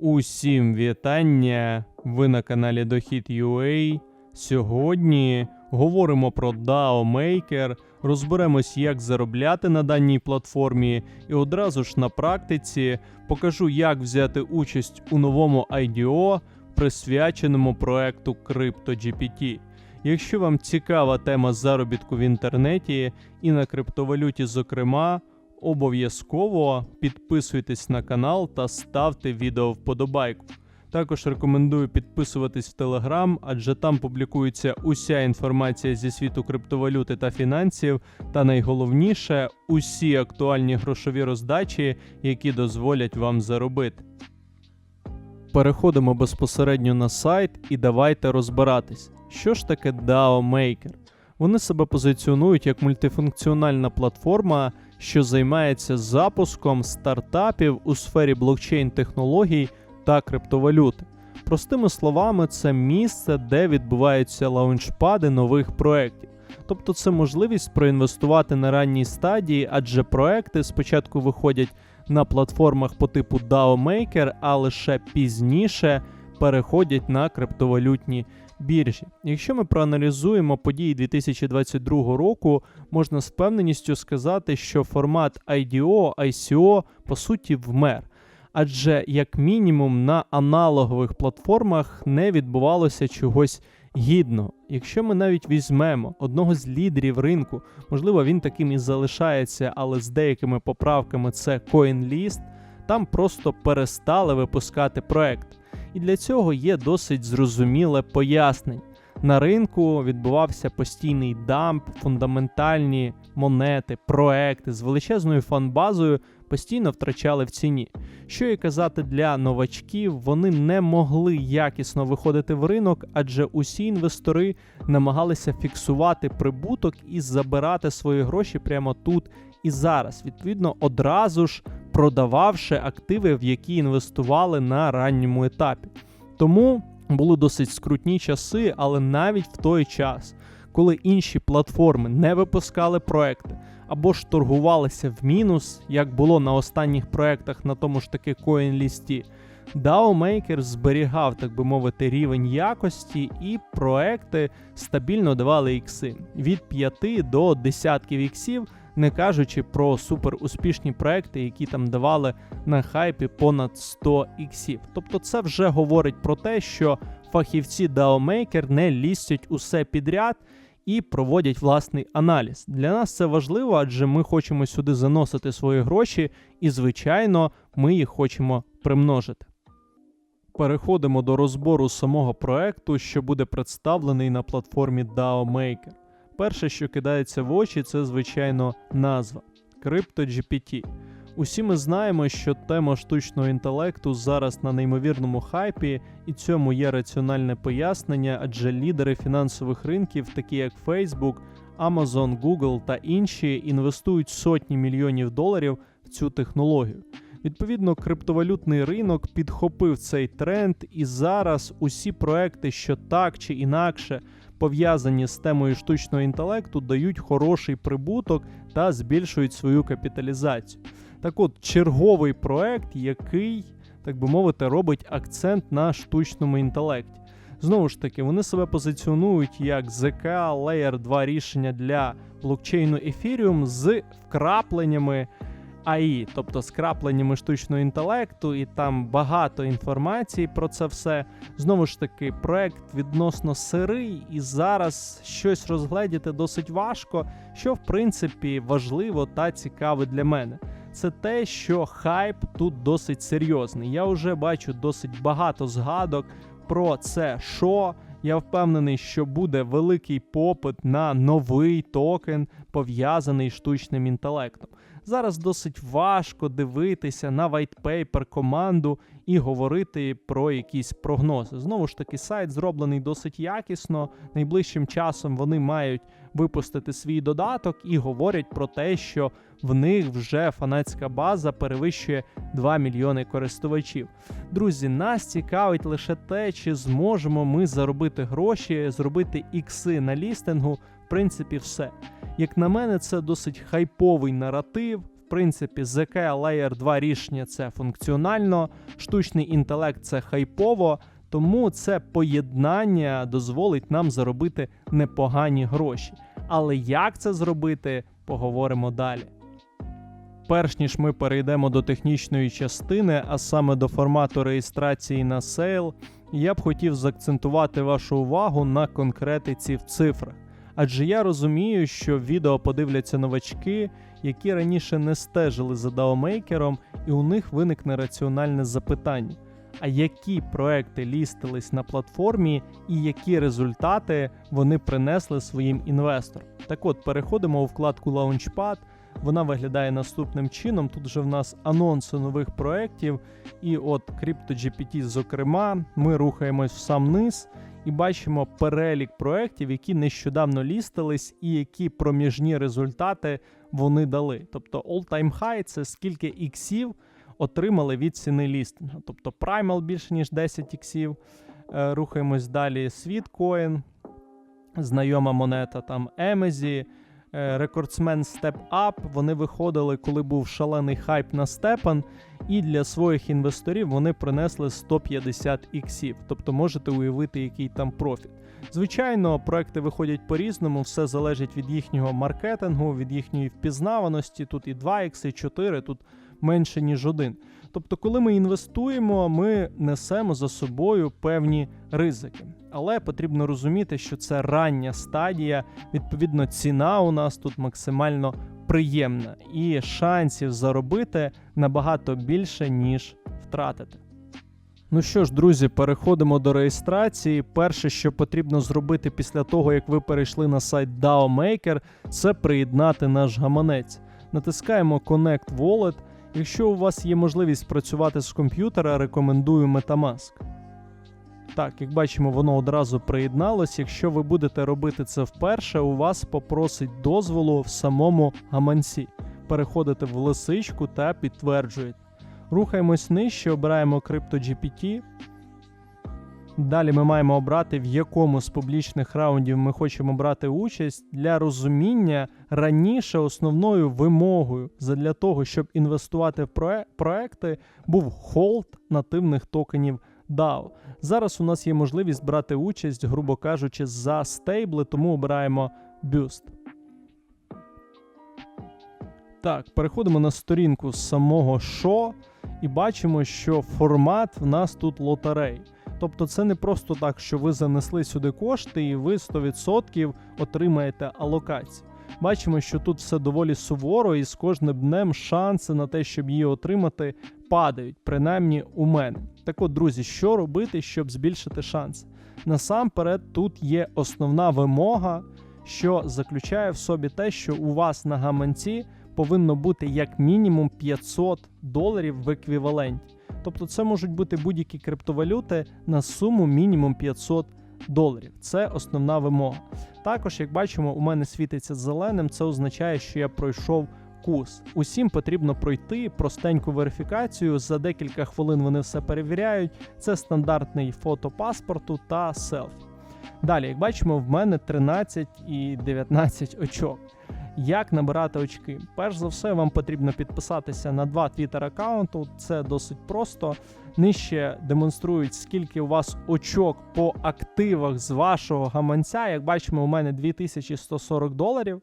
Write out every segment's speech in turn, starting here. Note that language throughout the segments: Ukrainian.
Усім вітання! Ви на каналі Дохід.ua. Сьогодні говоримо про DAO Maker, розберемось, як заробляти на даній платформі, і одразу ж на практиці покажу, як взяти участь у новому IDO, присвяченому проекту CryptoGPT. Якщо вам цікава тема заробітку в інтернеті і на криптовалюті, зокрема, обов'язково підписуйтесь на канал та ставте відео вподобайку. Також рекомендую підписуватись в Телеграм, адже там публікується уся інформація зі світу криптовалюти та фінансів, та найголовніше усі актуальні грошові роздачі, які дозволять вам заробити. Переходимо безпосередньо на сайт і давайте розбиратись, що ж таке DAO Maker. Вони себе позиціонують як мультифункціональна платформа, що займається запуском стартапів у сфері блокчейн-технологій та криптовалюти. Простими словами, це місце, де відбуваються лаунчпади нових проєктів. Тобто це можливість проінвестувати на ранній стадії, адже проекти спочатку виходять на платформах по типу DAO Maker, а лише пізніше переходять на криптовалютні біржі. Якщо ми проаналізуємо події 2022 року, можна з впевненістю сказати, що формат IDO, ICO по суті вмер. Адже, як мінімум, на аналогових платформах не відбувалося чогось гідного. Якщо ми навіть візьмемо одного з лідерів ринку, можливо, він таким і залишається, але з деякими поправками це CoinList, там просто перестали випускати проект. І для цього є досить зрозуміле пояснення. На ринку відбувався постійний дамп, фундаментальні монети, проекти з величезною фанбазою постійно втрачали в ціні. Що і казати для новачків, вони не могли якісно виходити в ринок, адже усі інвестори намагалися фіксувати прибуток і забирати свої гроші прямо тут і зараз. Відповідно, одразу ж продававши активи, в які інвестували на ранньому етапі. Тому були досить скрутні часи, але навіть в той час, коли інші платформи не випускали проекти або ж торгувалися в мінус, як було на останніх проектах на тому ж таки CoinList, DAO зберігав, так би мовити, рівень якості, і проекти стабільно давали ікси від 5 до десятків іксів, не кажучи про супер успішні проекти, які там давали на хайпі понад 100 іксів. Тобто, це вже говорить про те, що фахівці DAO Maker не лістять усе підряд. І проводять власний аналіз. Для нас це важливо, адже ми хочемо сюди заносити свої гроші, і, звичайно, ми їх хочемо примножити. Переходимо до розбору самого проекту, що буде представлений на платформі DAO Maker. Перше, що кидається в очі, це звичайно назва CryptoGPT. Усі ми знаємо, що тема штучного інтелекту зараз на неймовірному хайпі, і цьому є раціональне пояснення, адже лідери фінансових ринків, такі як Facebook, Amazon, Google та інші, інвестують сотні мільйонів доларів в цю технологію. Відповідно, криптовалютний ринок підхопив цей тренд, і зараз усі проекти, що так чи інакше пов'язані з темою штучного інтелекту, дають хороший прибуток та збільшують свою капіталізацію. Так от, черговий проект, який, так би мовити, робить акцент на штучному інтелекті. Знову ж таки, вони себе позиціонують як ZK Layer 2 рішення для блокчейну Ethereum з вкрапленнями AI, тобто з крапленнями штучного інтелекту, і там багато інформації про це все. Знову ж таки, проект відносно сирий, і зараз щось розгледіти досить важко, що в принципі важливо та цікаве для мене. Це те, що хайп тут досить серйозний. Я вже бачу досить багато згадок про це, що. Я впевнений, що буде великий попит на новий токен, пов'язаний штучним інтелектом. Зараз досить важко дивитися на white команду і говорити про якісь прогнози. Знову ж таки, сайт зроблений досить якісно. Найближчим часом вони мають випустити свій додаток і говорять про те, що в них вже фанатська база перевищує 2 мільйони користувачів. Друзі, нас цікавить лише те, чи зможемо ми заробити гроші, зробити ікси на лістингу. В принципі, все. Як на мене, це досить хайповий наратив. В принципі, ZK Layer 2 рішення це функціонально, штучний інтелект це хайпово. Тому це поєднання дозволить нам заробити непогані гроші. Але як це зробити, поговоримо далі. Перш ніж ми перейдемо до технічної частини, а саме до формату реєстрації на сейл, я б хотів заакцентувати вашу увагу на конкретиці в цифрах. Адже я розумію, що відео подивляться новачки, які раніше не стежили за даомейкером, і у них виникне раціональне запитання: а які проекти лістились на платформі і які результати вони принесли своїм інвесторам? Так от, переходимо у вкладку Launchpad. Вона виглядає наступним чином. Тут же в нас анонси нових проєктів, і от CryptoGPT, зокрема, ми рухаємось в сам низ і бачимо перелік проєктів, які нещодавно лістились, і які проміжні результати вони дали. Тобто all-time high – це скільки іксів отримали від ціни лістингу. Тобто Primal більше ніж 10 іксів. Е, Рухаємось далі. Sweetcoin, знайома монета, там Емезі. Е, Рекордсмен Step Up, вони виходили, коли був шалений хайп на степан, і для своїх інвесторів вони принесли 150 іксів. Тобто можете уявити, який там профіт. Звичайно, проекти виходять по-різному, все залежить від їхнього маркетингу, від їхньої впізнаваності. Тут і 2 ікси, і 4, тут менше, ніж один. Тобто, коли ми інвестуємо, ми несемо за собою певні ризики. Але потрібно розуміти, що це рання стадія, відповідно, ціна у нас тут максимально приємна, і шансів заробити набагато більше, ніж втратити. Ну що ж, друзі, переходимо до реєстрації. Перше, що потрібно зробити після того, як ви перейшли на сайт DAO Maker, це приєднати наш гаманець. Натискаємо Connect Wallet. Якщо у вас є можливість працювати з комп'ютера, рекомендую Metamask. Так, як бачимо, воно одразу приєдналось. Якщо ви будете робити це вперше, у вас попросить дозволу в самому гаманці. Переходите в лисичку та підтверджуєте. Рухаємось нижче, обираємо CryptoGPT. Далі ми маємо обрати, в якому з публічних раундів ми хочемо брати участь для розуміння раніше основною вимогою для того, щоб інвестувати в проекти, був холд нативних токенів DAO. Зараз у нас є можливість брати участь, грубо кажучи, за стейбли, тому обираємо Boost. Так, переходимо на сторінку самого шо і бачимо, що формат в нас тут лотерей. Тобто це не просто так, що ви занесли сюди кошти і ви 100% отримаєте алокацію. Бачимо, що тут все доволі суворо, і з кожним днем шанси на те, щоб її отримати, падають, принаймні у мене. Так от, друзі, що робити, щоб збільшити шанси? Насамперед, тут є основна вимога, що заключає в собі те, що у вас на гаманці повинно бути як мінімум 500 доларів в еквіваленті. Тобто це можуть бути будь-які криптовалюти на суму мінімум 500 доларів. Це основна вимога. Також, як бачимо, у мене світиться зеленим, це означає, що я пройшов курс. Усім потрібно пройти простеньку верифікацію. За декілька хвилин вони все перевіряють. Це стандартний фото паспорту та селфі. Далі, як бачимо, в мене 13 і 19 очок. Як набирати очки? Перш за все, вам потрібно підписатися на два твіттер аккаунту. Це досить просто. Нижче демонструють, скільки у вас очок по активах з вашого гаманця. Як бачимо, у мене 2140 доларів.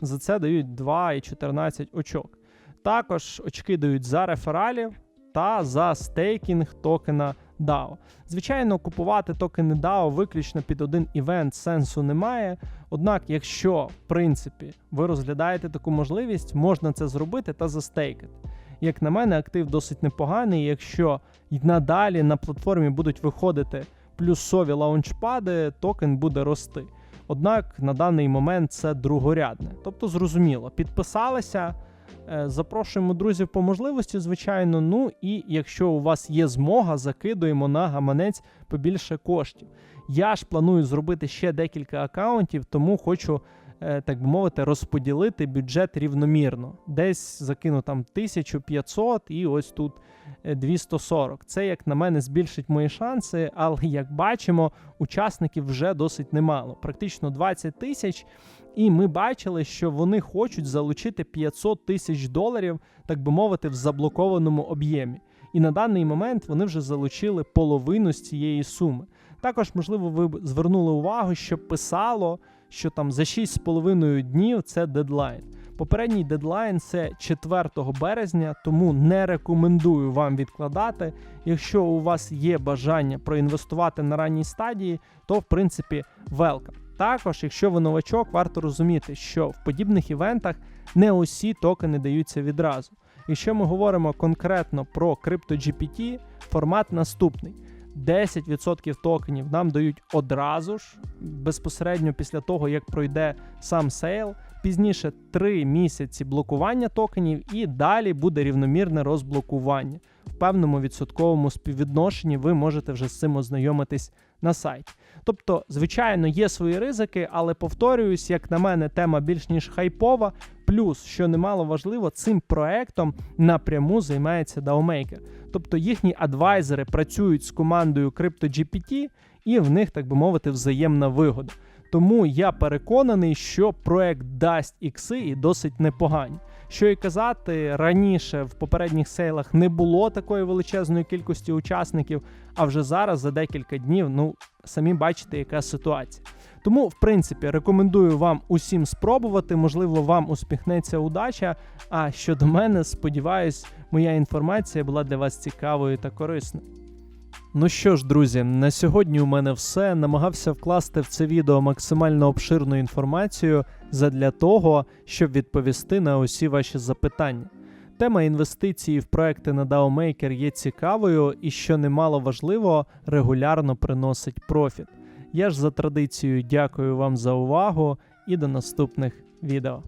За це дають 2,14 очок. Також очки дають за рефералів та за стейкінг токена DAO. Звичайно, купувати токени DAO виключно під один івент сенсу немає. Однак, якщо в принципі ви розглядаєте таку можливість, можна це зробити та застейкати. Як на мене, актив досить непоганий. Якщо й надалі на платформі будуть виходити плюсові лаунчпади, токен буде рости. Однак на даний момент це другорядне. Тобто, зрозуміло, підписалися. Е, Запрошуємо друзів по можливості, звичайно. Ну і якщо у вас є змога, закидуємо на гаманець побільше коштів. Я ж планую зробити ще декілька акаунтів, тому хочу е, так би мовити, розподілити бюджет рівномірно. Десь закину там 1500 і ось тут е, 240. Це, як на мене, збільшить мої шанси, але як бачимо, учасників вже досить немало, практично 20 тисяч. І ми бачили, що вони хочуть залучити 500 тисяч доларів, так би мовити, в заблокованому об'ємі. І на даний момент вони вже залучили половину з цієї суми. Також, можливо, ви б звернули увагу, що писало, що там за 6,5 днів це дедлайн. Попередній дедлайн це 4 березня, тому не рекомендую вам відкладати. Якщо у вас є бажання проінвестувати на ранній стадії, то в принципі welcome. Також, якщо ви новачок, варто розуміти, що в подібних івентах не усі токени даються відразу. Якщо ми говоримо конкретно про CryptoGPT, формат наступний. 10% токенів нам дають одразу ж, безпосередньо після того, як пройде сам сейл. Пізніше 3 місяці блокування токенів, і далі буде рівномірне розблокування. В певному відсотковому співвідношенні ви можете вже з цим ознайомитись на сайті. Тобто, звичайно, є свої ризики, але повторююсь, як на мене, тема більш ніж хайпова. Плюс, що немало важливо, цим проектом напряму займається DAOMaker. Тобто їхні адвайзери працюють з командою CryptoGPT, і в них, так би мовити, взаємна вигода. Тому я переконаний, що проект дасть ікси і досить непогані. Що і казати, раніше в попередніх сейлах не було такої величезної кількості учасників, а вже зараз за декілька днів, ну самі бачите, яка ситуація. Тому, в принципі, рекомендую вам усім спробувати. Можливо, вам успіхнеться удача. А щодо мене, сподіваюсь, моя інформація була для вас цікавою та корисною. Ну що ж, друзі, на сьогодні у мене все. Намагався вкласти в це відео максимально обширну інформацію задля того, щоб відповісти на усі ваші запитання. Тема інвестиції в проекти на DAO-Maker є цікавою і, що немало важливо, регулярно приносить профіт. Я ж за традицією дякую вам за увагу і до наступних відео.